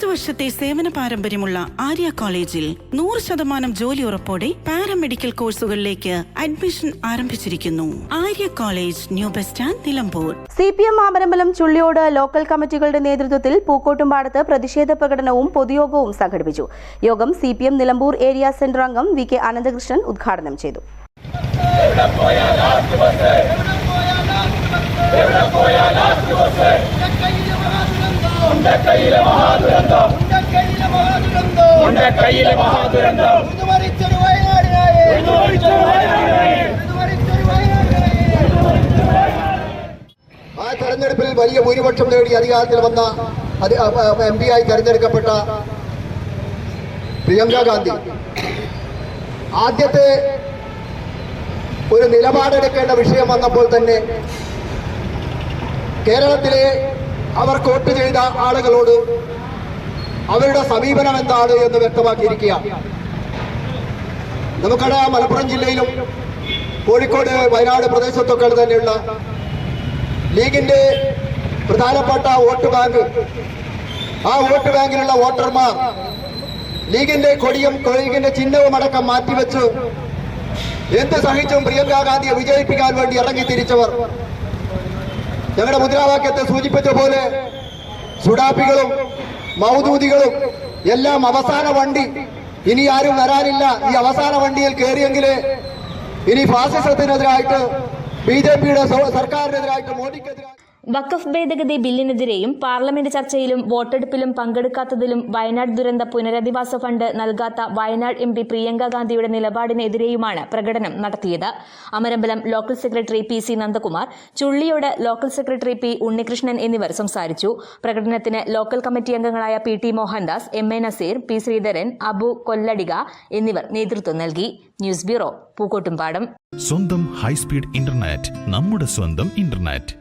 മുപ്പത് വർഷത്തെ സേവന പാരമ്പര്യമുള്ള ആര്യ കോളേജിൽ നൂറ് ശതമാനം ജോലി ഉറപ്പോടെ പാരാമെഡിക്കൽ കോഴ്സുകളിലേക്ക് അഡ്മിഷൻ ആരംഭിച്ചിരിക്കുന്നു. Arya college new bus stand Nilambur. C P M Mamarambalam Chulliyode local കമ്മിറ്റികളുടെ നേതൃത്വത്തിൽ പൂക്കോട്ടുംപാടത്ത് പ്രതിഷേധ പ്രകടനവും പൊതുയോഗവും സംഘടിപ്പിച്ചു. യോഗം C P M Nilambur area centre അംഗം വി കെ അനന്തകൃഷ്ണൻ ഉദ്ഘാടനം ചെയ്തു. കയ്യിലെ മഹാദുരന്തം. വയനാടിനായേ. വയനാടിനായേ. ആ തെരഞ്ഞെടുപ്പിൽ വലിയ ഭൂരിപക്ഷം നേടി അധികാരത്തിൽ വന്ന എം പി ആയി തെരഞ്ഞെടുക്കപ്പെട്ട പ്രിയങ്ക ഗാന്ധി. ആദ്യത്തെ ഒരു നിലപാടെടുക്കേണ്ട വിഷയം വന്നപ്പോൾ തന്നെ കേരളത്തിലെ അവർ വോട്ട് ചെയ്ത ആളുകളോട് അവരുടെ സമീപനം എന്താണ് എന്ന് വ്യക്തമാക്കിയിരിക്കുക. നമുക്കറിയാം മലപ്പുറം ജില്ലയിലും കോഴിക്കോട് വയനാട് പ്രദേശത്തൊക്കെ തന്നെയുള്ള ലീഗിന്റെ പ്രധാനപ്പെട്ട വോട്ട് ബാങ്ക്. ആ വോട്ട് ബാങ്കിലുള്ള വോട്ടർമാർ ലീഗിന്റെ കൊടിയും ലീഗിന്റെ ചിഹ്നവും അടക്കം മാറ്റിവെച്ച് എന്ത് സഹിച്ചും പ്രിയങ്കാ ഗാന്ധിയെ വിജയിപ്പിക്കാൻ വേണ്ടി ഇറങ്ങി തിരിച്ചവർ. ഞങ്ങളുടെ മുദ്രാവാക്യത്തെ സൂചിപ്പിച്ച പോലെ സുഡാപ്പികളും മൗദൂദികളും എല്ലാം അവസാന വണ്ടി. ഇനി ആരും വരാനില്ല. ഈ അവസാന വണ്ടിയിൽ കയറിയെങ്കിൽ ഇനി ഫാസിസത്തിനെതിരായിട്ട് ബി ജെ പിയുടെ സർക്കാരിനെതിരായിട്ട് മോദിക്കെതിരായിട്ട് വഖഫ് ഭേദഗതി ബില്ലിനെതിരെയും പാർലമെന്റ് ചർച്ചയിലും വോട്ടെടുപ്പിലും പങ്കെടുക്കാത്തതിലും വയനാട് ദുരന്ത പുനരധിവാസ ഫണ്ട് നൽകാത്ത വയനാട് എം പി പ്രിയങ്ക ഗാന്ധിയുടെ നിലപാടിനെതിരെയുമാണ് പ്രകടനം നടത്തിയത്. Amarambalam local secretary P C Nandakumar Chulliyode local secretary P Unnikrishnan എന്നിവർ സംസാരിച്ചു. പ്രകടനത്തിന് ലോക്കൽ കമ്മിറ്റി അംഗങ്ങളായ P T Mohandas M A Naseer P Sreedharan Abu Kolladika എന്നിവർ നേതൃത്വം നൽകി. News bureau Pookkottumpadam. സ്വന്തം ഹൈസ്പീഡ് ഇന്റർനെറ്റ് നമ്മുടെ സ്വന്തം ഇന്റർനെറ്റ്.